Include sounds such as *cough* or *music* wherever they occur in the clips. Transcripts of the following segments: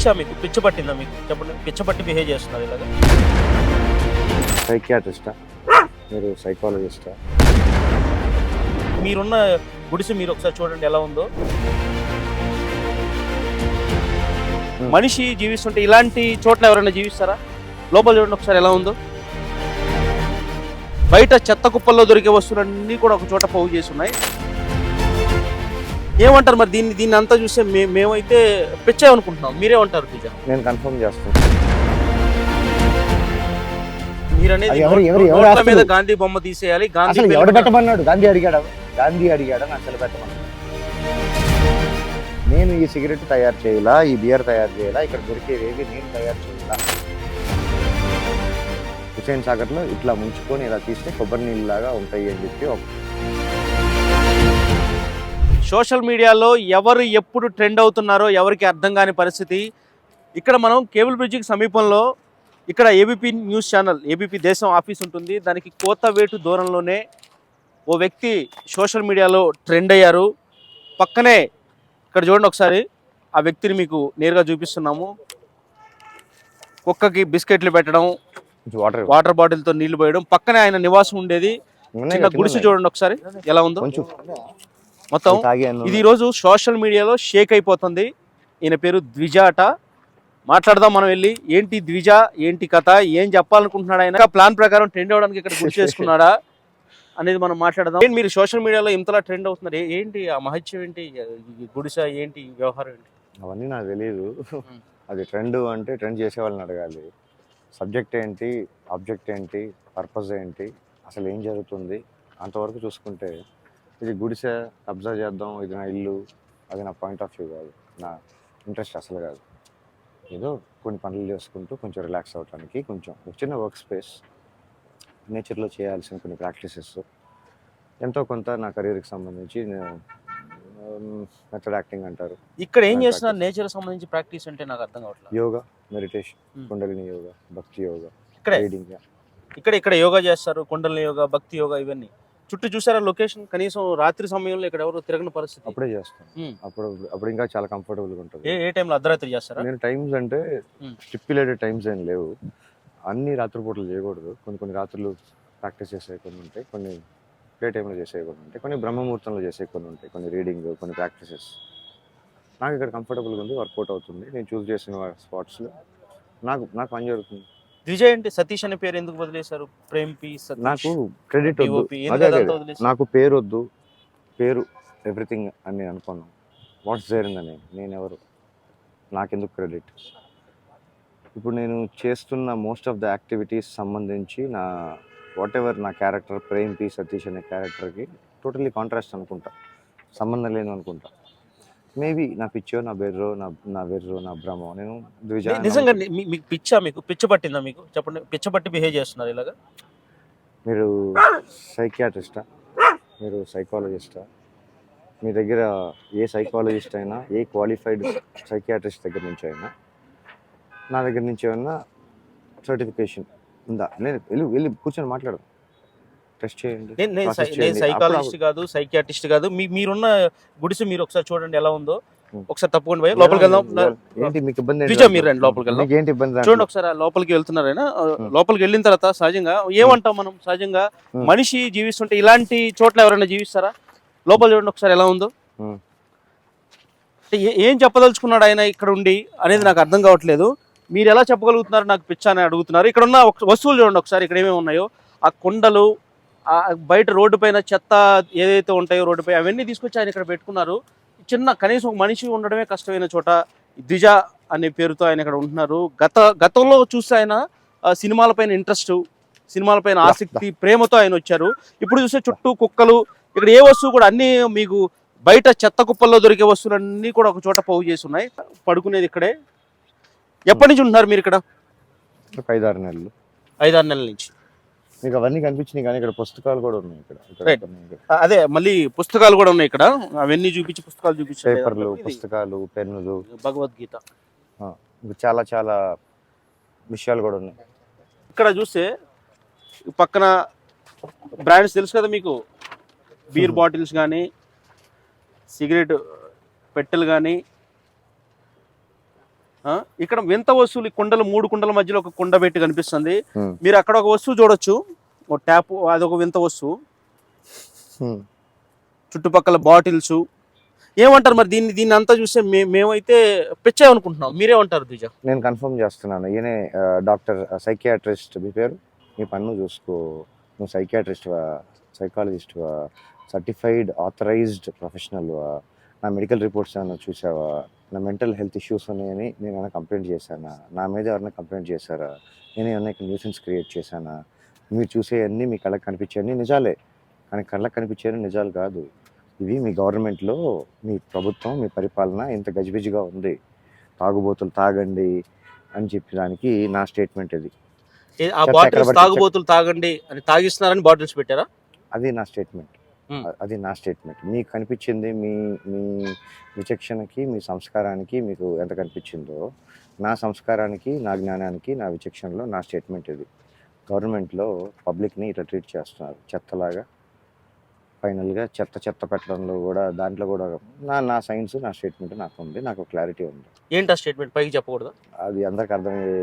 పిచ్చా మీకు? పిచ్చ పట్టిందా మీకు? చెప్పండి. పిచ్చ పట్టి బిహేవ్ చేస్తున్నారు ఇలాగా? సైకియాట్రిస్టా మీరు సైకాలజిస్టా మీరున్న గుడిసె మీరు ఒకసారి చూడండి ఎలా ఉందో. మనిషి జీవిస్తుంటే ఇలాంటి చోట్ల ఎవరైనా జీవిస్తారా? లోపల చూడండి ఒకసారి ఎలా ఉందో. బయట చెత్త కుప్పల్లో దొరికే వస్తువులన్నీ కూడా ఒక చోట పోగు చేసి ఉన్నాయి. ఏమంటారు మరి దీన్ని దీన్ని అంతా చూస్తే మే మేమైతే పిచ్చే అనుకుంటున్నాం మీరేమంటారు పిచ్చ నేను కన్ఫర్మ్ చేస్తాను. మీరనేది ఎవరు- ఎవరు- ఎవరు నోట్ల మీద ఆస్తులు? గాంధీ బొమ్మ తీసేయాలి గాంధీ అసలు ఎవడు పెట్టమన్నాడు? గాంధీ అడిగాడు? గాంధీ అడిగాడు? అసలు పెట్టమన్నాడు. నేను ఈ సిగరెట్ తయారు చేయాలా? ఈ బియర్ తయారు చేయాలా? ఇక్కడ దొరికేవి ఏవి నేను తయారు చేయాలా? హుసేన్ సాగర్లో ఇట్లా ముంచుకొని ఇలా తీస్తే కొబ్బరి నీళ్ళు లాగా ఉంటాయి అని చెప్పి ఒక సోషల్ మీడియాలో ఎవరు ఎప్పుడు ట్రెండ్ అవుతున్నారో ఎవరికి అర్థం కాని పరిస్థితి. ఇక్కడ మనం కేబుల్ బ్రిడ్జికి సమీపంలో ఇక్కడ ABP news channel ABP Desam office ఉంటుంది. దానికి కోతవేటు దూరంలోనే ఓ వ్యక్తి సోషల్ మీడియాలో ట్రెండ్ అయ్యారు. పక్కనే ఇక్కడ చూడండి ఒకసారి ఆ వ్యక్తిని మీకు నేరుగా చూపిస్తున్నాము. కుక్కకి బిస్కెట్లు పెట్టడం వాటర్. వాటర్ బాటిల్తో నీళ్ళు పోయడం పక్కనే ఆయన నివాసం ఉండేది. చిన్న గుడిసె చూడండి ఒకసారి ఎలా ఉందో. మొత్తం ఇది ఈరోజు సోషల్ మీడియాలో షేక్ అయిపోతుంది. ఈయన పేరు ద్విజ అట. మాట్లాడదాం మనం వెళ్ళి. ఏంటి ద్విజ? ఏంటి కథ? ఏం చెప్పాలనుకుంటున్నాడు ఆయన? ప్లాన్ ప్రకారం ట్రెండ్ అవడానికి ఇక్కడ గుర్తు *laughs* చేసుకున్నాడా? అనేది మనం మాట్లాడదాం. ఏంటి మీరు సోషల్ మీడియాలో ఇంతలా ట్రెండ్ అవుతున్నారు? ఏంటి ఆ మహత్యం ఏంటి? గుడిస ఏంటి? వ్యవహారం ఏంటి? అవన్నీ నాకు తెలియదు అది ట్రెండ్ అంటే ట్రెండ్ చేసే వాళ్ళని అడగాలి. సబ్జెక్ట్ ఏంటి? ఆబ్జెక్ట్ ఏంటి? పర్పస్ ఏంటి? అసలు ఏం జరుగుతుంది? అంతవరకు చూసుకుంటే ఇది గుడిసె కబ్జా చేద్దాం ఇది నా ఇల్లు అది నా పాయింట్ ఆఫ్ వ్యూ కాదు. నా ఇంట్రెస్ట్ అసలు కాదు. ఏదో కొన్ని పనులు చేసుకుంటూ కొంచెం రిలాక్స్ అవ్వడానికి కొంచెం ఒక చిన్న వర్క్ స్పేస్ నేచర్లో చేయాల్సిన కొన్ని ప్రాక్టీసెస్ ఎంతో కొంత నా కెరీర్కి సంబంధించి మెథడ్ యాక్టింగ్ అంటారు. ఇక్కడ ఏం. చేస్తున్నారు? నేచర్ సంబంధించి ప్రాక్టీస్ అంటే నాకు అర్థం కావట్లేదు. Yoga meditation Hmm. Kundalini yoga bhakti yoga ఇక్కడే? ఇక్కడ ఇక్కడ యోగా చేస్తారు కుండలిని యోగా భక్తి యోగా ఇవన్నీ. చుట్టూ చూసారా లొకేషన్? కనీసం రాత్రి సమయంలో ఇక్కడ ఎవరు తిరగని పరిస్థితి. అప్పుడే Hmm. అప్పుడు అప్పుడు ఇంకా చాలా కంఫర్టబుల్గా ఉంటుంది. ఏ ఏ టైంలో? అర్ధరాత్రి చేస్తారా? నేను టైమ్స్ అంటే. స్టిప్యులేటెడ్ టైమ్స్ ఏం లేవు. అన్ని రాత్రిపూటలు చేయకూడదు. కొన్ని కొన్ని రాత్రులు ప్రాక్టీస్ చేసే కొన్ని ఉంటాయి. కొన్ని ప్లే టైంలో చేసే కొన్ని ఉంటాయి. కొన్ని బ్రహ్మముహూర్తంలో చేసే కొన్ని ఉంటాయి. కొన్ని రీడింగ్ కొన్ని ప్రాక్టీసెస్ నాకు ఇక్కడ కంఫర్టబుల్గా ఉంది వర్కౌట్ అవుతుంది. నేను చూస్ చేసిన స్పాట్స్లో. నాకు నాకు పని జరుగుతుంది. విజయ్ అంటే సతీష్ అనే పేరు ఎందుకు వదిలేశారు? ప్రేమ్ పి సతీష్ నాకు క్రెడిట్ వద్దు. POP, ఎందుకు అదే అదే అదంతా వదిలేశారు? నాకు పేరు వద్దు. పేరు ఎవ్రీథింగ్ అని నేను అనుకున్నాను వాట్స్ దేర్ నేను నేను ఎవరు నాకెందుకు క్రెడిట్ ఇప్పుడు నేను చేస్తున్న మోస్ట్ ఆఫ్ ద యాక్టివిటీస్ సంబంధించి నా వాట్ ఎవర్ నా క్యారెక్టర్ ప్రేమ్ పి సతీష్ అనే క్యారెక్టర్కి టోటలీ కాంట్రాస్ట్ అనుకుంటా. సంబంధం లేను అనుకుంటా. మేబీ నా పిచ్చో నా బెర్రో నా నా వెర్రో నా భ్రమో నేను నిజంగా మీ- మీకు పిచ్చా మీకు? పిచ్చ పట్టిందా మీకు? చెప్పండి. పిచ్చ పట్టి బిహేవ్ చేస్తున్నారు ఇలాగా? మీరు సైకియాట్రిస్టా? మీరు సైకాలజిస్టా? మీ దగ్గర ఏ సైకాలజిస్ట్ అయినా ఏ క్వాలిఫైడ్ సైకియాట్రిస్ట్ దగ్గర నుంచి అయినా నా దగ్గర నుంచి ఏమన్నా సర్టిఫికేషన్ ఉందా? నేను వెళ్ళి వెళ్ళి కూర్చొని మాట్లాడదు. టెస్ట్ చేయండి నేను. సైకాలజిస్ట్ కాదు సైకియాట్రిస్ట్ కాదు. మీ మీరున్న గుడిసె మీరు ఒకసారి చూడండి ఎలా ఉందో. ఒకసారి తప్పకుండా పోయి లోపలికి వెళ్దాం. ఏంటి మీకు ఇబ్బంది మీరు రండి, లోపలికి వెళ్దాం. ఏంటి ఇబ్బంది? చూడండి ఒకసారి లోపలికి వెళ్తున్నారైనా. లోపలికి వెళ్ళిన తర్వాత సహజంగా ఏమంటాం మనం? సహజంగా. మనిషి జీవిస్తుంటే ఇలాంటి చోట్ల ఎవరైనా జీవిస్తారా? లోపల చూడండి ఒకసారి ఎలా ఉందో. ఏ- చెప్పదలుచుకున్నాడు ఆయన ఇక్కడ ఉండి అనేది నాకు అర్థం కావట్లేదు. మీరు ఎలా చెప్పగలుగుతున్నారు నాకు పిచ్చ అని అడుగుతున్నారు. ఇక్కడ ఉన్న వస్తువులు చూడండి ఒకసారి ఇక్కడ ఏమేమి ఉన్నాయో. ఆ కొండలు బయట రోడ్డు పైన చెత్త ఏదైతే ఉంటాయో రోడ్డుపై అవన్నీ తీసుకొచ్చి ఆయన ఇక్కడ పెట్టుకున్నారు. చిన్న కనీసం ఒక మనిషి ఉండడమే కష్టమైన చోట ద్విజ అనే పేరుతో ఆయన ఇక్కడ ఉంటున్నారు. గత గతంలో చూస్తే ఆయన సినిమాలపైన ఇంట్రెస్ట్ సినిమాలపైన ఆసక్తి ప్రేమతో ఆయన వచ్చారు. ఇప్పుడు చూస్తే చుట్టూ కుక్కలు ఇక్కడ ఏ వస్తువు కూడా అన్ని మీకు బయట చెత్త కుప్పల్లో దొరికే వస్తువులన్నీ కూడా ఒక చోట పోగు చేసి ఉన్నాయి. పడుకునేది ఇక్కడే. ఎప్పటి నుంచి ఉంటున్నారు మీరు ఇక్కడ? ఐదారు నెలలు. ఐదారు నెలల నుంచి. మీకు అవన్నీ కనిపించినాయి కానీ ఇక్కడ పుస్తకాలు కూడా ఉన్నాయి ఇక్కడ. అదే మళ్ళీ పుస్తకాలు కూడా ఉన్నాయి ఇక్కడ. అవన్నీ చూపించి పుస్తకాలు చూపించారు పేపర్లు పుస్తకాలు పెన్నులు. భగవద్గీత. చాలా చాలా విషయాలు కూడా ఉన్నాయి. ఇక్కడ చూస్తే పక్కన బ్రాండ్స్ తెలుసు కదా మీకు? బీర్ బాటిల్స్ కానీ సిగరెట్ పెట్టెలు కానీ ఇక్కడ వింత వస్తువులు కుండలు మూడు కుండల మధ్యలో ఒక కుండ పెట్టి కనిపిస్తుంది. Hmm. మీరు అక్కడ ఒక వస్తువు చూడొచ్చు. ఒక ట్యాప్ అదొక వింత వస్తువు. చుట్టుపక్కల బాటిల్స్. ఏమంటారు మరి దీన్ని దీన్ని అంతా చూస్తే మేమైతే పిచ్చే అనుకుంటున్నాం మీరేమంటారు ద్విజ నేను కన్ఫర్మ్ చేస్తున్నాను. ఈయనే డాక్టర్ సైకియాట్రిస్ట్. మీ పేరు? మీ పన్ను చూసుకో. నువ్వు సైకియాట్రిస్ట్వా సైకాలజిస్ట్వా సర్టిఫైడ్ ఆథరైజ్డ్ ప్రొఫెషనల్వా నా మెడికల్ రిపోర్ట్స్ ఏమైనా చూసావా? నా మెంటల్ హెల్త్ ఇష్యూస్ ఉన్నాయని నేను ఏమైనా కంప్లైంట్ చేశానా? నా మీద ఎవరైనా కంప్లైంట్ చేశారా? నేను ఏమైనా ఇక్కడ న్యూసెన్స్ క్రియేట్ చేశానా? మీరు చూసేవన్నీ మీ కళ్ళకి కనిపించేవన్నీ నిజాలే. కానీ కళ్ళకి కనిపించేవి నిజాలు కాదు. ఇవి మీ గవర్నమెంట్లో మీ ప్రభుత్వం మీ పరిపాలన ఇంత గజిబిజిగా ఉంది. తాగుబోతులు తాగండి అని చెప్పడానికి నా స్టేట్మెంట్ ఇది ఆ బాటిల్స్ తాగుబోతులు తాగండి అని తాగిస్తున్నారని బాటిల్స్ పెట్టారా? అది నా స్టేట్మెంట్. అది నా స్టేట్మెంట్. మీకు కనిపించింది మీ మీ విచక్షణకి మీ సంస్కారానికి మీకు ఎంత కనిపించిందో నా సంస్కారానికి నా జ్ఞానానికి నా విచక్షణలో నా స్టేట్మెంట్ ఇది. గవర్నమెంట్లో పబ్లిక్ని ఇట్లా ట్రీట్ చేస్తున్నారు చెత్తలాగా. ఫైనల్గా చెత్త చెత్త పెట్టడంలో కూడా దాంట్లో కూడా నా నా సైన్స్ నా స్టేట్మెంట్ నాకు ఉంది నాకు క్లారిటీ ఉంది. ఏంటి ఆ స్టేట్మెంట్? పైకి చెప్పకూడదు? అది అందరికి అర్థమయ్యే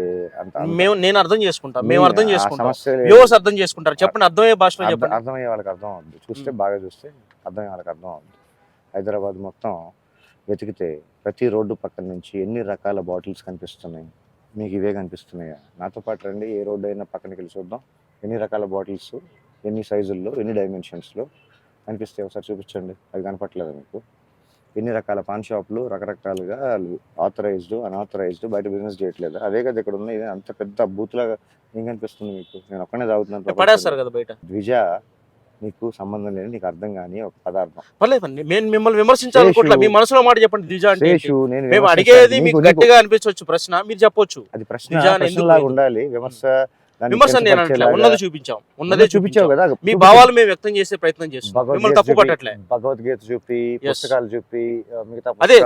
మేము నేను అర్థం చేసుకుంటా. మేము అర్థం చేసుకుంటాం. వ్యూవర్స్ అర్థం చేసుకుంటారు. చెప్పండి అర్థమయ్యే భాషలో చెప్పండి. అర్థమయ్యే వాళ్ళకి అర్థం అవుద్ది. చూస్తే. బాగా చూస్తే అర్థమయ్యే వాళ్ళకి అర్థం అవుద్ది. హైదరాబాద్ మొత్తం వెతికితే ప్రతి రోడ్డు పక్కన నుంచి ఎన్ని రకాల బాటిల్స్ కనిపిస్తున్నాయి? మీకు ఇవే కనిపిస్తున్నాయా? నాతో పాటు రండి. ఏ రోడ్డు అయినా పక్కనకి వెళ్ళి చూద్దాం. ఎన్ని రకాల బాటిల్స్ ఎన్ని సైజుల్లో ఎన్ని డైమెన్షన్స్లో కనిపిస్తాయి ఒకసారి చూపించండి. అది కనపట్లేదా మీకు? ఎన్ని రకాల పాన్ షాపులు రకరకాలుగా ఆథరైజ్డ్ అన్ఆథరైజ్డ్ బయట బిజినెస్ చేయట్లేదు? అదే కదా ఇక్కడ ఉన్న ఇది అంత పెద్ద బూత్లాగా ఏం కనిపిస్తుంది మీకు? నేను ఒక్కనే తాగుతున్నాను కదా బయట? ద్విజ నీకు సంబంధం లేని నీకు అర్థం కాని ఒక పదార్థం. పర్లేదండి మేము మిమ్మల్ని విమర్శించాలనుకోవట్లే మీ మనసులో మాట చెప్పండి ద్విజ అంటే నేను మేము. అడిగేది మీకు గట్టిగా అనిపించవచ్చు ప్రశ్న మీరు చెప్పొచ్చు. అది ప్రశ్న ప్రశ్నలాగా? ఉండాలి. విమర్శ నేను అనట్లే ఉన్నది చూపించాం ఉన్నదే చూపించాం చూపించావు కదా మీ. భావాలు మేము వ్యక్తం చేసే ప్రయత్నం చేస్తాం. మిమ్మల్ని తప్పు పట్టట్లే భగవద్గీత చూపి. పుస్తకాలు చూపి మిగతా అదే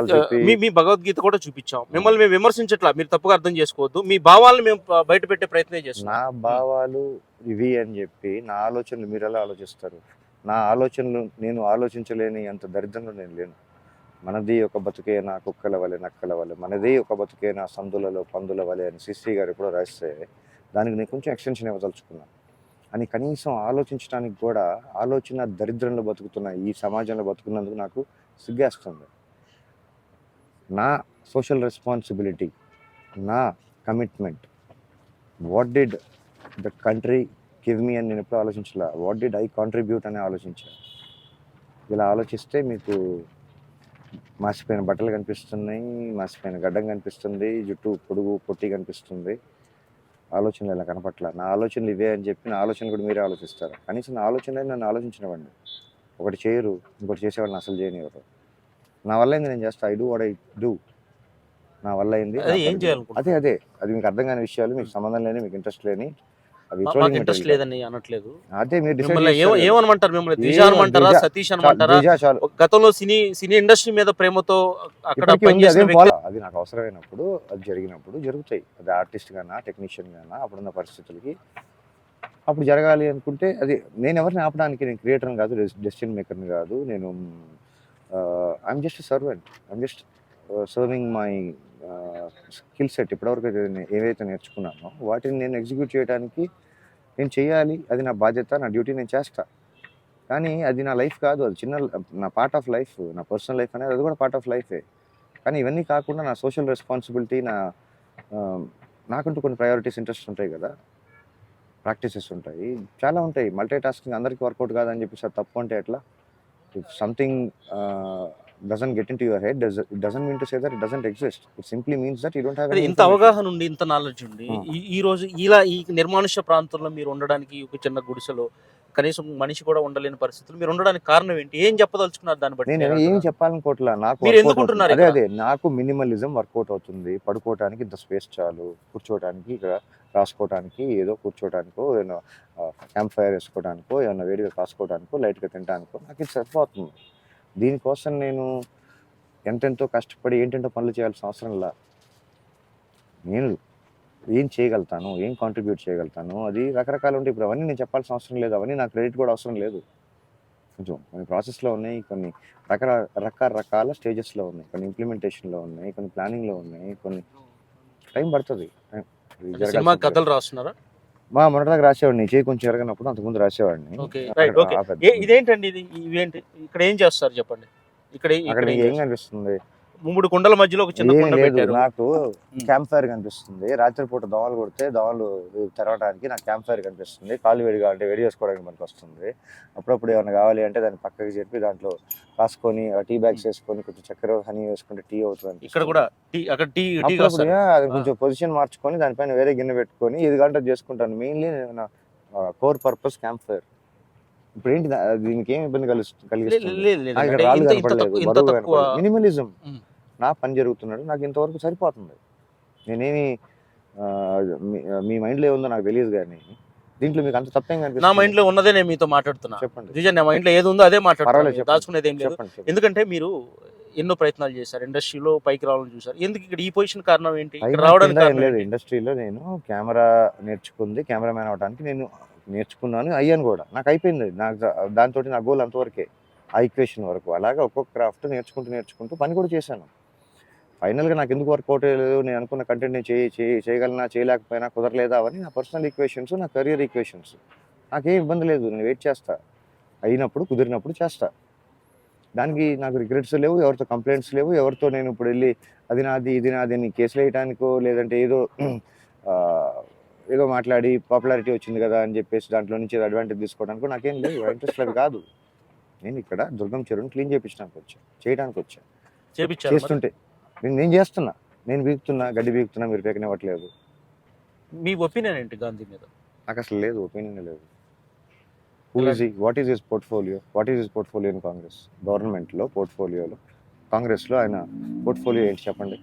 మీ మీ భగవద్గీత కూడా చూపించాం. మిమ్మల్ని మేము విమర్శించట్లా మీరు తప్పుగా అర్థం చేసుకోవద్దు. మీ భావాలను మేము బయట పెట్టే ప్రయత్నం చేస్తాం. నా భావాలు ఇవి అని చెప్పి నా ఆలోచనలు మీరు ఎలా ఆలోచిస్తారు? నా ఆలోచనలు నేను ఆలోచించలేని అంత దరిద్రంలో నేను లేను. మనది ఒక బతుకే నా కుక్కల వలె నక్కల వలె మనది ఒక బతుకే నా సందులలో పందుల వలె అని శ్రీ గారు ఎప్పుడో రాస్తే దానికి నేను కొంచెం ఎక్స్టెన్షన్ ఇవ్వదలుచుకున్నాను. అని కనీసం ఆలోచించడానికి కూడా ఆలోచన దరిద్రంలో బతుకుతున్న ఈ సమాజంలో బతుకున్నందుకు నాకు సిగ్గేస్తుంది. నా సోషల్ రెస్పాన్సిబిలిటీ నా commitment what did the country give me అని నేను ఎప్పుడు ఆలోచించలే. వాట్ డిడ్ ఐ కాంట్రిబ్యూట్ అని ఆలోచించాను ఇలా ఆలోచిస్తే మీకు మాసిపోయిన బట్టలు కనిపిస్తున్నాయి మాసిపోయిన గడ్డం కనిపిస్తుంది జుట్టు పొడుగు పొట్టి కనిపిస్తుంది. ఆలోచనలు ఇలా కనపట్ల? నా ఆలోచనలు ఇవే అని చెప్పి నా ఆలోచనలు కూడా మీరే ఆలోచిస్తారు? కనీసం నా ఆలోచనలు నన్ను ఆలోచించినవ్వండి ఒకటి చేయరు ఇంకోటి చేసేవాడిని అసలు చేయనివ్వరు. నా వల్ల అయింది నేను చేస్తా I do what I do. నా వల్ల అయింది? అదే అదే. అది మీకు అర్థం కాని విషయాలు మీకు సంబంధం లేని మీకు ఇంట్రెస్ట్ లేని అవి మాకు ఇంట్రెస్ట్. లేదని అనట్లేదు అదే మీరు మిమ్మల్ని. ఏమనమంటారు మిమ్మల్ని ద్విజ అనమంటారా. సతీష్ అనమంటారా గతంలో సినీ సినీ ఇండస్ట్రీ మీద ప్రేమతో అక్కడ అదేం నాకు అవసరమైనప్పుడు అది జరిగినప్పుడు జరుగుతాయి అది ఆర్టిస్ట్ గానా టెక్నీషియన్ గానా అప్పుడున్న పరిస్థితులకి అప్పుడు జరగాలి అనుకుంటే అది నేను ఎవరిని ఆపడానికి నేను క్రియేటర్ని కాదు డెసిషన్ మేకర్ని కాదు నేను I'm just servant I'm just serving my skill set ఇప్పటివరకు అయితే నేను ఏవైతే నేర్చుకున్నానో వాటిని నేను ఎగ్జిక్యూట్ చేయడానికి నేను చేయాలి అది నా బాధ్యత నా డ్యూటీ నేను చేస్తా. కానీ అది నా లైఫ్ కాదు అది చిన్న నా పార్ట్ ఆఫ్ లైఫ్ నా పర్సనల్ లైఫ్ అనేది అది కూడా పార్ట్ ఆఫ్ లైఫే. కానీ ఇవన్నీ కాకుండా నా సోషల్ రెస్పాన్సిబిలిటీ నా నాకంటూ కొన్ని ప్రయారిటీస్ ఇంట్రెస్ట్ ఉంటాయి కదా. ప్రాక్టీసెస్ ఉంటాయి. చాలా ఉంటాయి. మల్టీ టాస్కింగ్ అందరికీ వర్కౌట్ కాదని చెప్పేసి అది తప్పు అంటే ఎట్లా? If something doesn't get into your head doesn't mean to say that it doesn't exist it simply means that you don't have ఇంత అవగాహన ఉండి ఇంత నాలెడ్జ్ ఉండి Hmm. ఈ- రోజు ఇలా ఈ నిర్మానుష్య ప్రాంతంలో మీరు ఉండడానికి ఒక చిన్న గుడిసెలో కనీసం మనిషి కూడా ఉండలేని పరిస్థితులు మీరు ఉండడానికి కారణం ఏంటి ఏం చెప్పదలుచుకున్నారు దాన్ని బట్టి నేను ఏం? చెప్పాలనుకోవట్లా నాకు మీరు workout ఎందుకు ఉంటున్నారు అవుతుంది. అదే? అదే నాకు మినిమలిజం వర్కౌట్ అవుతుంది పడుకోవటానికి ఇంత స్పేస్ చాలు కూర్చోవటానికి ఇక్కడ రాసుకోవటానికి ఏదో కూర్చోవటానికో ఏదైనా క్యాంప్ ఫైర్ వేసుకోవడానికో ఏమైనా వేడిగా కాసుకోవడానికో లైట్గా తినడానికో నాకు ఇది సరిపోతుంది దీనికోసం నేను ఎంతెంతో కష్టపడి ఏంటంటో పనులు చేయాల్సిన అవసరం లా. నేను ఏం చేయగలుగుతాను? ఏం కాంట్రిబ్యూట్ చేయగలుగుతాను? అది రకరకాలు ఉంటాయి. ఇప్పుడు అవన్నీ నేను చెప్పాల్సిన అవసరం లేదు. అవన్నీ నా క్రెడిట్ కూడా అవసరం లేదు. కొంచెం కొన్ని ప్రాసెస్లో ఉన్నాయి. కొన్ని రకర రకరకాల స్టేజెస్లో ఉన్నాయి. కొన్ని ఇంప్లిమెంటేషన్లో ఉన్నాయి. కొన్ని ప్లానింగ్లో ఉన్నాయి. కొన్ని టైం పడుతుంది. సినిమా కథలు రాస్తున్నారా? మా మొన్నటిదాకా రాసేవాడిని. చేయి కొంచెం జరగనప్పుడు అంతకుముందు రాసేవాడిని. ఇదేంటండి ఇది? ఇవేంటి? ఇక్కడ ఏం చేస్తారు చెప్పండి? ఇక్కడ ఇక్కడ ఏం? కనిపిస్తుంది? మూడు కుండల మధ్యలో ఒక చిన్న కుండ పెట్టారు. నాకు. క్యాంప్ ఫైర్ కనిపిస్తుంది. రాత్రిపూట దోమలు కొడితే దోమలు తెరవడానికి నాకు క్యాంప్ ఫైర్ కనిపిస్తుంది. కాలు వేడి కావాలంటే వేడి చేసుకోవడానికి మనకు వస్తుంది. అప్పుడప్పుడు ఏమైనా కావాలి అంటే దాన్ని పక్కకి చెప్పి దాంట్లో కాసుకొని టీ బ్యాగ్స్ వేసుకొని కొంచెం చక్కెర హనీ వేసుకుంటే టీ అవుతుంది. ఇక్కడ కూడా టీ అక్కడ టీ అది కొంచెం పొజిషన్ మార్చుకొని దానిపైన వేరే గిన్నె పెట్టుకొని ఇది గంట చేసుకుంటాను. మెయిన్లీ నా కోర్ పర్పస్ క్యాంప్ ఫైర్. ఇప్పుడు ఏంటి దీనికి ఏం ఇబ్బంది కలిగిస్తుంది? కలిగిస్తుంది మినిమలిజం. నా పని జరుగుతున్నాడు నాకు ఇంతవరకు సరిపోతుంది. నేనేమి మీ- మైండ్లో ఏముందో నాకు తెలియదు కానీ దీంట్లో మీకు అంత తప్పేం నా కనిపిస్తుంది? మైండ్లో ఉన్నదే నేను మీతో మాట్లాడుతున్నా. చెప్పండి. నిజం నా మైండ్లో ఏది ఉందో అదే పర్వాలేదు మాట్లాడుతున్నా చెప్పండి. దాచుకునేది ఏం లేదు. ఎందుకంటే మీరు ఎన్నో ప్రయత్నాలు చేశారు. ఇండస్ట్రీలో పైకి రావాలని చూసారు ఎందుకు ఇక్కడ ఈ పొజిషన్ కారణం ఏంటి? రావడానికి కారణం లేదు? ఇండస్ట్రీలో నేను కెమెరా నేర్చుకుంది కెమెరామ్యాన్ అవడానికి నేను నేర్చుకున్నాను అయ్యాను కూడా. నాకు అయిపోయింది. నాకు దాంతో నా గోల్ అంతవరకే. ఆ ఈక్వేషన్ వరకు. అలాగా ఒక్కొక్క క్రాఫ్ట్ నేర్చుకుంటూ నేర్చుకుంటూ పని కూడా చేశాను. ఫైనల్గా నాకు ఎందుకు వర్కౌట్ అయ్యలేదు నేను అనుకున్న కంటెంట్ నేను చేయి చేయి చేయగలనా చేయలేకపోయినా కుదరలేదా అవన్నీ నా పర్సనల్ ఈక్వేషన్స్ నా కెరియర్ ఈక్వేషన్స్ నాకేం ఇబ్బంది లేదు నేను వెయిట్ చేస్తా. అయినప్పుడు కుదిరినప్పుడు చేస్తా. దానికి నాకు రిగ్రెట్స్ లేవు ఎవరితో కంప్లైంట్స్ లేవు ఎవరితో నేను ఇప్పుడు వెళ్ళి అది నాది ఇది నాది అని కేసులు వేయటానికో లేదంటే ఏదో *clears throat* ఏదో మాట్లాడి పాపులారిటీ వచ్చింది కదా అని చెప్పేసి దాంట్లో నుంచి అడ్వాంటేజ్ తీసుకోవడానికి నాకేం లేదు ఇంట్రెస్ట్ అది కాదు. నేను ఇక్కడ దుర్గం చెరువుని క్లీన్ చేయించడానికి వచ్చా చేయడానికి వచ్చా. చేపించారు మరి? చేస్తుంటే నేను నేను చేస్తున్నా. నేను బీగుతున్నా గడ్డి బీగుతున్నా మీరు పేకనివ్వట్లేదు మీ ఒపీనియన్ ఏంటి గాంధీ మీద? నాకు అసలు లేదు ఒపీనియన్ లేదు. Who is what is his portfolio what is his portfolio in Congress గవర్నమెంట్లో పోర్ట్ఫోలియోలో కాంగ్రెస్లో ఆయన పోర్ట్ఫోలియో ఏంటి చెప్పండి?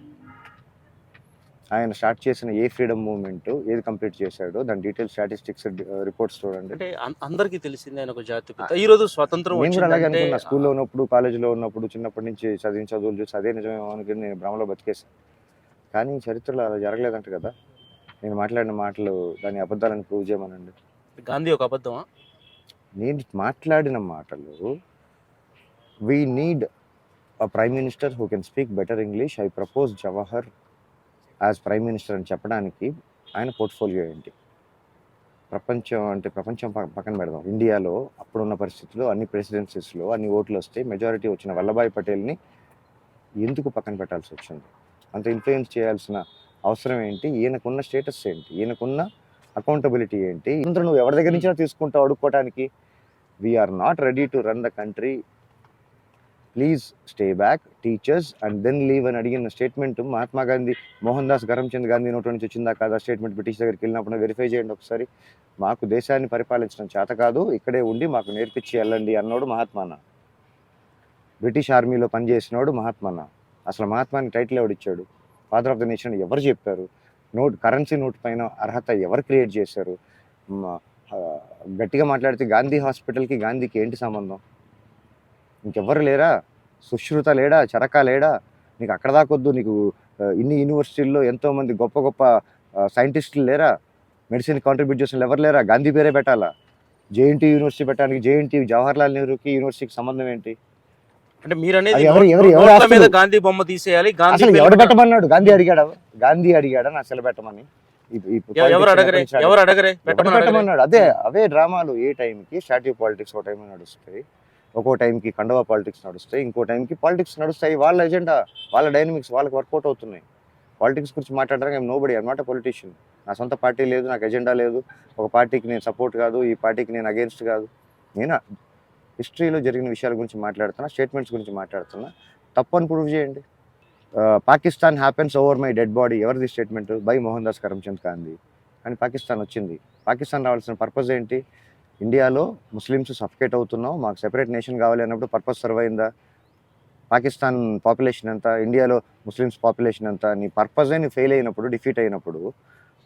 ఆయన స్టార్ట్ చేసిన ఏ ఫ్రీడమ్ మూవ్మెంట్ ఏది కంప్లీట్ చేశాడో దాని డీటెయిల్ స్టాటిస్టిక్స్ రిపోర్ట్స్ చూడండి. అంటే అందరికీ తెలిసింది ఆయన ఒక జాతి ఈ రోజు స్వతంత్రం నేను కూడా అలాగే అనుకున్నా. స్కూల్లో ఉన్నప్పుడు కాలేజీలో ఉన్నప్పుడు చిన్నప్పటి నుంచి చదివిన చదువులు చూసి అదే నిజమేమో అనుకుని నేను భ్రమలో బతికేసాను కానీ చరిత్రలో అలా జరగలేదంట కదా. నేను మాట్లాడిన మాటలు దాని అబద్ధాలను ప్రూవ్ చేయమనండి. గాంధీ ఒక అబద్ధమా? నేను మాట్లాడిన మాటలు we need a prime minister who can speak better English I propose Jawahar as prime minister అని చెప్పడానికి ఆయన పోర్ట్ఫోలియో ఏంటి? ప్రపంచం అంటే ప్రపంచం ప- పక్కన పెడదాం. ఇండియాలో అప్పుడున్న పరిస్థితుల్లో అన్ని ప్రెసిడెన్సీస్లో అన్ని ఓట్లు వస్తే మెజారిటీ వచ్చిన వల్లభాయ్ పటేల్ని ఎందుకు పక్కన పెట్టాల్సి వచ్చింది? అంత ఇన్ఫ్లుయెన్స్ చేయాల్సిన అవసరం ఏంటి? ఈయనకున్న స్టేటస్ ఏంటి? ఈయనకున్న అకౌంటబిలిటీ ఏంటి? ఇందులో నువ్వు ఎవరి దగ్గర నుంచి తీసుకుంటావు అడుక్కోవడానికి we are not ready to run the country please stay back teachers and then leave అని అడిగిన స్టేట్మెంట్ మహాత్మా గాంధీ మోహన్ దాస్ కరమ్చంద్ గాంధీ నోటి నుంచి వచ్చిందా కాదా స్టేట్మెంట్ బ్రిటిష్ దగ్గరికి వెళ్ళినప్పుడు వెరిఫై చేయండి ఒకసారి. మాకు దేశాన్ని పరిపాలించడం చేత కాదు ఇక్కడే ఉండి మాకు నేర్పించి వెళ్ళండి అన్నోడు మహాత్మాన బ్రిటిష్ ఆర్మీలో పనిచేసినోడు మహాత్మాన అసలు మహాత్మాని టైటిల్ ఎవడిచ్చాడు ఫాదర్ ఆఫ్ ద నేషన్ ఎవరు చెప్పారు? నోట్ కరెన్సీ నోట్ పైన అర్హత ఎవరు క్రియేట్ చేశారు? గట్టిగా మాట్లాడితే గాంధీ హాస్పిటల్కి గాంధీకి ఏంటి సంబంధం? ఇంకెవ్వరు లేరా? సుశ్రుత లేడా? చరక లేడా? నీకు అక్కడ దాకొద్దు నీకు ఇన్ని యూనివర్సిటీల్లో ఎంతో మంది గొప్ప గొప్ప సైంటిస్టులు లేరా? మెడిసిన్ కాంట్రిబ్యూట్ చేసిన ఎవరు లేరా? గాంధీ పేరే పెట్టాలా? జేఎన్టీ యూనివర్సిటీ పెట్టడానికి జేఎన్టీ జవహర్లాల్ నెహ్రూకి యూనివర్సిటీకి సంబంధం ఏంటి? అంటే మీరు అనేది ఎవరు- ఎవరు- ఎవరు? గాంధీ బొమ్మ తీసేయాలి గాంధీ పెట్టాలి. పెట్టమన్నాడు? గాంధీ అడిగాడా? గాంధీ అడిగాడా? నా సెల పెట్టమని. ఎవరు అడగరే? ఎవరు ఎవరు అడగరే? పెట్టమన్నాడు? అదే అవే డ్రామాలు. ఏ టైంకి స్టాట్యూ పాలిటిక్స్ ఒక టైం నడుస్తాయి. ఒక్కో టైంకి కండవా పాలిటిక్స్ నడుస్తాయి ఇంకో టైంకి పాలిటిక్స్ నడుస్తాయి. వాళ్ళ ఎజెండా వాళ్ళ డైనమిక్స్ వాళ్ళకి వర్కౌట్ అవుతున్నాయి. పాలిటిక్స్ గురించి మాట్లాడడానికి నో నోబడి అనమాట పొలిటీషియన్. నా సొంత పార్టీ లేదు నాకు ఎజెండా లేదు. ఒక పార్టీకి నేను సపోర్ట్ కాదు ఈ పార్టీకి నేను అగేన్స్ట్ కాదు. నేను? హిస్టరీలో జరిగిన విషయాల గురించి మాట్లాడుతున్నా స్టేట్మెంట్స్ గురించి మాట్లాడుతున్నా. తప్పని ప్రూవ్ చేయండి. Pakistan happens over my dead body. ఎవరిది statement? By Mohandas Karamchand Gandhi. అని పాకిస్తాన్ వచ్చింది. పాకిస్తాన్ రావాల్సిన పర్పస్ ఏంటి? ఇండియాలో ముస్లిమ్స్ సఫికేట్ అవుతున్నాం. మాకు సెపరేట్ నేషన్ కావాలి అన్నప్పుడు పర్పస్ సర్వ్ అయిందా? పాకిస్తాన్ పాపులేషన్ ఎంత? ఇండియాలో ముస్లిమ్స్ పాపులేషన్ ఎంత? నీ పర్పస్ నీ ఫెయిల్ అయినప్పుడు డిఫీట్ అయినప్పుడు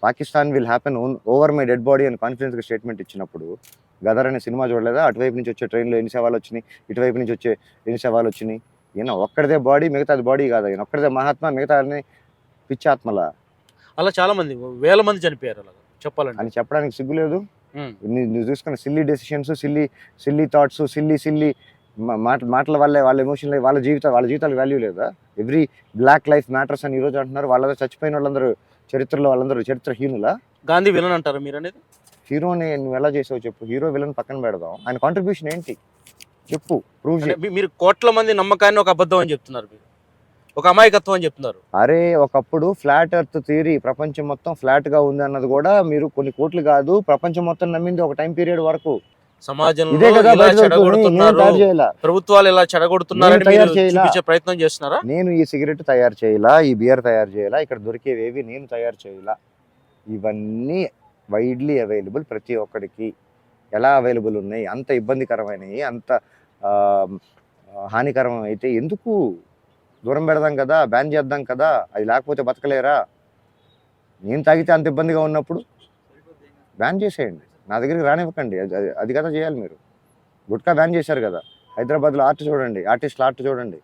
Pakistan will happen over my dead body అని కాన్ఫిడెన్స్గా స్టేట్మెంట్ ఇచ్చినప్పుడు గదర్ అనే సినిమా చూడలేదా? అటువైపు నుంచి వచ్చే ట్రైన్లో ఎన్ని సవాలు వచ్చినాయి? ఇటువైపు నుంచి వచ్చే ఎన్ని సవాలు వచ్చినాయి? ఈయన ఒక్కడిదే బాడీ మిగతాది బాడీ కాదు ఈయన. ఒక్కడిదే మహాత్మా మిగతా అన్ని పిచ్చాత్మలా. అలా చాలా మంది వేల మంది చనిపోయారు అలా చెప్పాలంటే. అని చెప్పడానికి సిగ్గులేదు నువ్వు చూసుకున్న silly decisions silly silly thoughts silly silly మాట మాటల వల్లే వాళ్ళ ఎమోషన్ వాళ్ళ జీవితం వాళ్ళ జీవితాలకు వాల్యూ లేదా? ఎవ్రీ బ్లాక్ లైఫ్ మ్యాటర్స్ అని ఈరోజు అంటున్నారు. వాళ్ళ చచ్చిపోయిన వాళ్ళందరూ చరిత్రలో వాళ్ళందరూ చరిత్రహీనులా గాంధీ విలన్ అంటారు మీరు అనేది హీరోని నువ్వు ఎలా చేసావు చెప్పు. హీరో విలన్ పక్కన పెడదాం. ఆయన కాంట్రిబ్యూషన్ ఏంటి? చెప్పు ప్రూవ్ మీరు కోట్ల మంది నమ్మకాన్ని ఒక అబద్ధం అని చెప్తున్నారు మీరు. ఒక అమాయకత్వం అని చెప్తున్నారు. అరే ఒకప్పుడు ఫ్లాట్ ఎర్త్ థియరీ ప్రపంచం మొత్తం ఫ్లాట్గా ఉంది అన్నది కూడా మీరు కొన్ని కోట్లు కాదు ప్రపంచం మొత్తం నమ్మింది ఒక టైం పీరియడ్ వరకు. సమాజంలో ఇలా చెడగొడుతున్నారు. ప్రభుత్వాలు ఇలా చెడగొడుతున్నారని. చూపించే ప్రయత్నం చేస్తున్నారా? నేను ఈ సిగరెట్ తయారు చేయాలా ఈ బియర్ తయారు చేయాలా ఇక్కడ దొరికేవేవి నేను తయారు చేయాలా. ఇవన్నీ వైడ్లీ అవైలబుల్ ప్రతి ఒక్కడికి. ఎలా అవైలబుల్ ఉన్నాయి అంత ఇబ్బందికరమైనవి అంత హానికరం అయితే ఎందుకు దూరం పెడదాం కదా బ్యాన్ చేద్దాం కదా అది లేకపోతే బతకలేరా? నేను తాగితే అంత ఇబ్బందిగా ఉన్నప్పుడు బ్యాన్ చేసేయండి. నా దగ్గరికి రానివ్వకండి. అది అది- అది కదా చేయాలి మీరు. గుట్కా బ్యాన్ చేశారు కదా. హైదరాబాద్లో ఆర్ట్ చూడండి ఆర్టిస్టుల ఆర్ట్ చూడండి.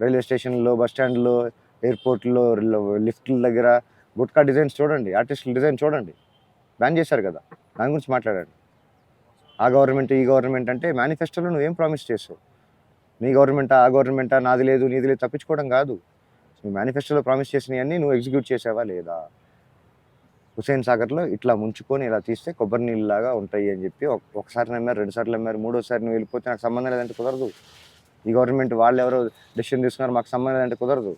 రైల్వే స్టేషన్లో బస్ స్టాండ్లో ఎయిర్పోర్ట్లో లిఫ్ట్ల దగ్గర గుట్కా డిజైన్స్ చూడండి ఆర్టిస్టుల డిజైన్ చూడండి. బ్యాన్ చేశారు కదా. దాని గురించి మాట్లాడండి. ఆ గవర్నమెంట్ ఈ గవర్నమెంట్ అంటే మేనిఫెస్టోలో నువ్వేం ప్రామిస్ చేసావు? నీ గవర్నమెంటా ఆ గవర్నమెంటా? నాది లేదు నీది లేదు తప్పించుకోవడం కాదు. మీ మేనిఫెస్టోలో ప్రామిస్ చేసినవన్నీ నువ్వు ఎగ్జిక్యూట్ చేసావా లేదా? హుసేన్ సాగర్లో ఇట్లా ముంచుకొని ఇలా తీస్తే కొబ్బరి నీళ్ళలాగా ఉంటాయి అని చెప్పి ఒకసారి నమ్మారు రెండు సార్లు నమ్మారు మూడోసారి నువ్వు వెళ్ళిపోతే నాకు సంబంధం లేదంటే కుదరదు. ఈ గవర్నమెంట్ వాళ్ళు ఎవరో డెసిషన్ తీసుకున్నారు మాకు సంబంధం లేదంటే కుదరదు.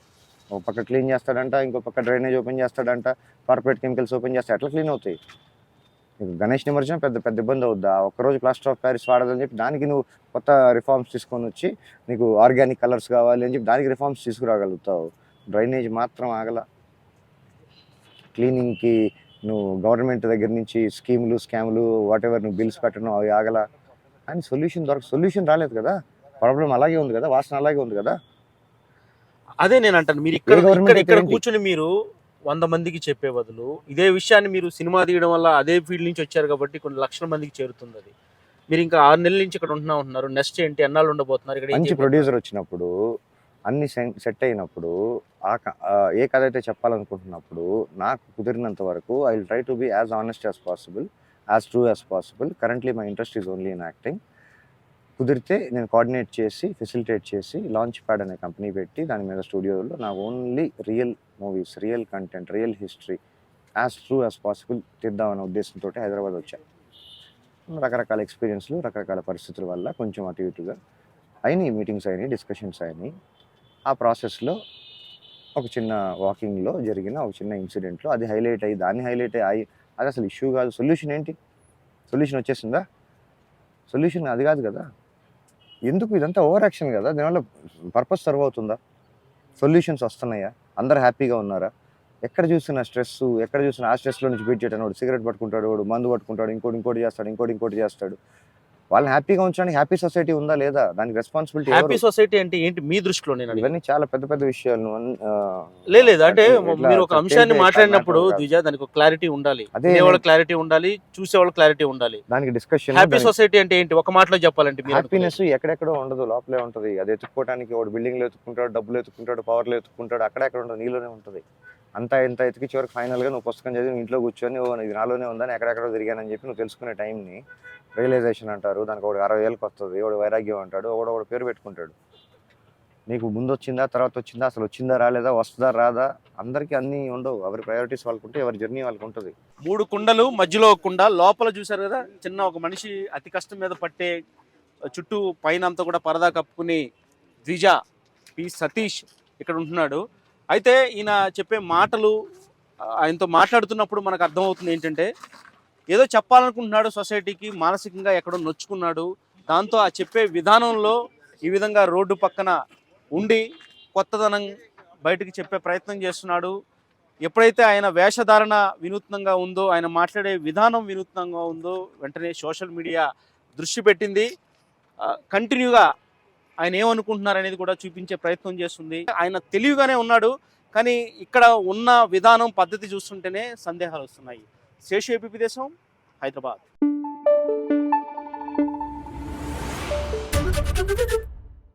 ఒక పక్క క్లీన్ చేస్తాడంట ఇంకో పక్క డ్రైనేజ్ ఓపెన్ చేస్తాడంట కార్పొరేట్ కెమికల్స్ ఓపెన్ చేస్తే ఎట్లా క్లీన్ అవుతాయి. నీకు గణేష్ నిమజ్జనం పెద్ద పెద్ద ఇబ్బంది అవుద్దా? ఒక్కరోజు ప్లాస్టర్ ఆఫ్ ప్యారిస్ వాడదని చెప్పి దానికి నువ్వు కొత్త రిఫార్మ్స్ తీసుకొని వచ్చి నీకు ఆర్గానిక్ కలర్స్ కావాలి అని చెప్పి దానికి రిఫార్మ్స్ తీసుకురాగలుగుతావు. డ్రైనేజ్ మాత్రం ఆగల. క్లీనింగ్కి నువ్వు గవర్నమెంట్ దగ్గర నుంచి స్కీములు స్కాములు వాట్ ఎవర్ నువ్వు బిల్స్ పెట్టడం అవి ఆగల. కానీ సొల్యూషన్ దొరక సొల్యూషన్ రాలేదు కదా? ప్రాబ్లం అలాగే ఉంది కదా? వాసన అలాగే ఉంది కదా? అదే నేను అంటాను. మీరు ఇక్కడ ఇక్కడ కూర్చుని మీరు వంద మందికి చెప్పే బదులు ఇదే విషయాన్ని మీరు సినిమా తీయడం వల్ల అదే ఫీల్డ్ నుంచి వచ్చారు కాబట్టి కొన్ని లక్షల మందికి చేరుతుంది అది. మీరు ఇంకా ఆరు నెలల నుంచి ఇక్కడ ఉంటున్నా ఉంటున్నారు. నెక్స్ట్ ఏంటి? ఎన్నాళ్ళు ఉండబోతున్నారు? ఇక్కడ మంచి? ప్రొడ్యూసర్ వచ్చినప్పుడు అన్ని సెట్ అయినప్పుడు ఆ క- ఆ ఏ కథ అయితే చెప్పాలనుకుంటున్నప్పుడు నాకు కుదిరినంత వరకు I will try to be as honest as possible as true as possible currently my interest is only in acting కుదిరితే నేను కోఆర్డినేట్ చేసి ఫెసిలిటేట్ చేసి లాంచ్ ప్యాడ్ అనే కంపెనీ పెట్టి దాని మీద స్టూడియోలో నాకు only real movies real content real history as true as possible తీద్దామనే ఉద్దేశంతో హైదరాబాద్ వచ్చాను రకరకాల ఎక్స్పీరియన్స్లు రకరకాల పరిస్థితుల వల్ల కొంచెం అటు ఇటుగా అయినాయి మీటింగ్స్ అయినాయి డిస్కషన్స్ అయినాయి. ఆ ప్రాసెస్లో ఒక చిన్న వాకింగ్లో జరిగిన ఒక చిన్న ఇన్సిడెంట్లో అది హైలైట్ అయ్యి దాన్ని హైలైట్ అయ్యి అది అసలు ఇష్యూ కాదు. సొల్యూషన్ ఏంటి? సొల్యూషన్ వచ్చేసిందా? సొల్యూషన్ అది కాదు కదా. ఎందుకు? ఇదంతా ఓవర్ యాక్షన్ కదా. దీనివల్ల పర్పస్ సర్వ్ అవుతుందా? సొల్యూషన్స్ వస్తున్నాయా? అందరు హ్యాపీగా ఉన్నారా? ఎక్కడ చూసినా స్ట్రెస్? ఎక్కడ చూసినా ఆ స్ట్రెస్లో నుంచి బీట్ చేయడం వాడు సిగరెట్ పట్టుకుంటాడు వాడు మందు పట్టుకుంటాడు ఇంకోటి ఇంకోటి చేస్తాడు ఇంకోటి ఇంకోటి చేస్తాడు. వాళ్ళని హ్యాపీగా ఉంచడానికి హ్యాపీ సొసైటీ ఉందా లేదా? దానికి రెస్పాన్సిబిలిటీ హ్యాపీ సొసైటీ అంటే ఏంటి? మీ దృష్టిలో నేను. ఇవన్నీ చాలా పెద్ద పెద్ద విషయాలు. లేదు అంటే మీరు ఒక అంశాన్ని మాట్లాడినప్పుడు. ద్విజ దానికి ఒక క్లారిటీ ఉండాలి. అదే వినేవాళ్ళ క్లారిటీ ఉండాలి చూసేవాళ్ళ క్లారిటీ ఉండాలి. దానికి డిస్కషన్ హ్యాపీ సొసైటీ అంటే ఏంటి? ఒక మాటలో చెప్పాలంటే మీరు హ్యాపీనెస్ ఎక్కడెక్కడో ఉండదు లోపలే ఉంటది. అది ఎత్తుక్కోవడానికి వాడు బిల్డింగ్లో ఎత్తుకుంటాడు డబ్బులు ఎత్తుకుంటాడు పవర్లు ఎత్తుకుంటాడు అక్కడెక్కడ ఉండదు నీలోనే ఉంటది. అంతా ఎంత ఎతికి చివరికి ఫైనల్గా నువ్వు పుస్తకం చదివి నువ్వు ఇంట్లో కూర్చొని ఓ ఇది నాలోనే ఉందని ఎక్కడెక్కడో తిరిగానని చెప్పి నువ్వు తెలుసుకునే టైంని రియలైజేషన్ అంటారు. దానికి ఒకటి అరవై ఏళ్ళకి వస్తుంది ఒకడు వైరాగ్యం అంటాడు ఒకడు ఒకటి పేరు పెట్టుకుంటాడు. నీకు ముందు వచ్చిందా తర్వాత వచ్చిందా అసలు వచ్చిందా రాలేదా వస్తుందా రాదా? అందరికీ అన్నీ ఉండవు. ఎవరి ప్రయారిటీస్ వాళ్ళకు ఎవరి జర్నీ వాళ్ళకు ఉంటుంది మూడు కుండలు మధ్యలో కుండ. లోపల చూసారు కదా చిన్న ఒక మనిషి అతి కష్టం మీద పట్టే చుట్టూ పైన అంతా కూడా పరదా కప్పుకుని ద్విజ పి సతీష్ ఇక్కడ ఉంటున్నాడు. అయితే ఈయన చెప్పే మాటలు ఆయనతో మాట్లాడుతున్నప్పుడు మనకు అర్థమవుతుంది ఏంటంటే ఏదో చెప్పాలనుకుంటున్నాడు సొసైటీకి మానసికంగా ఎక్కడో నొచ్చుకున్నాడు. దాంతో ఆ చెప్పే విధానంలో ఈ విధంగా రోడ్డు పక్కన ఉండి కొత్తదనం బయటికి చెప్పే ప్రయత్నం చేస్తున్నాడు. ఎప్పుడైతే ఆయన వేషధారణ వినూత్నంగా ఉందో ఆయన మాట్లాడే విధానం వినూత్నంగా ఉందో వెంటనే సోషల్ మీడియా దృష్టి పెట్టింది. కంటిన్యూగా ఆయన ఏమనుకుంటున్నారు అనేది కూడా చూపించే ప్రయత్నం చేస్తుంది. ఆయన తెలివిగానే ఉన్నాడు కానీ ఇక్కడ ఉన్న విధానం పద్ధతి చూస్తుంటేనే సందేహాలు వస్తున్నాయి. శేషు ఏపీ దేశం హైదరాబాద్.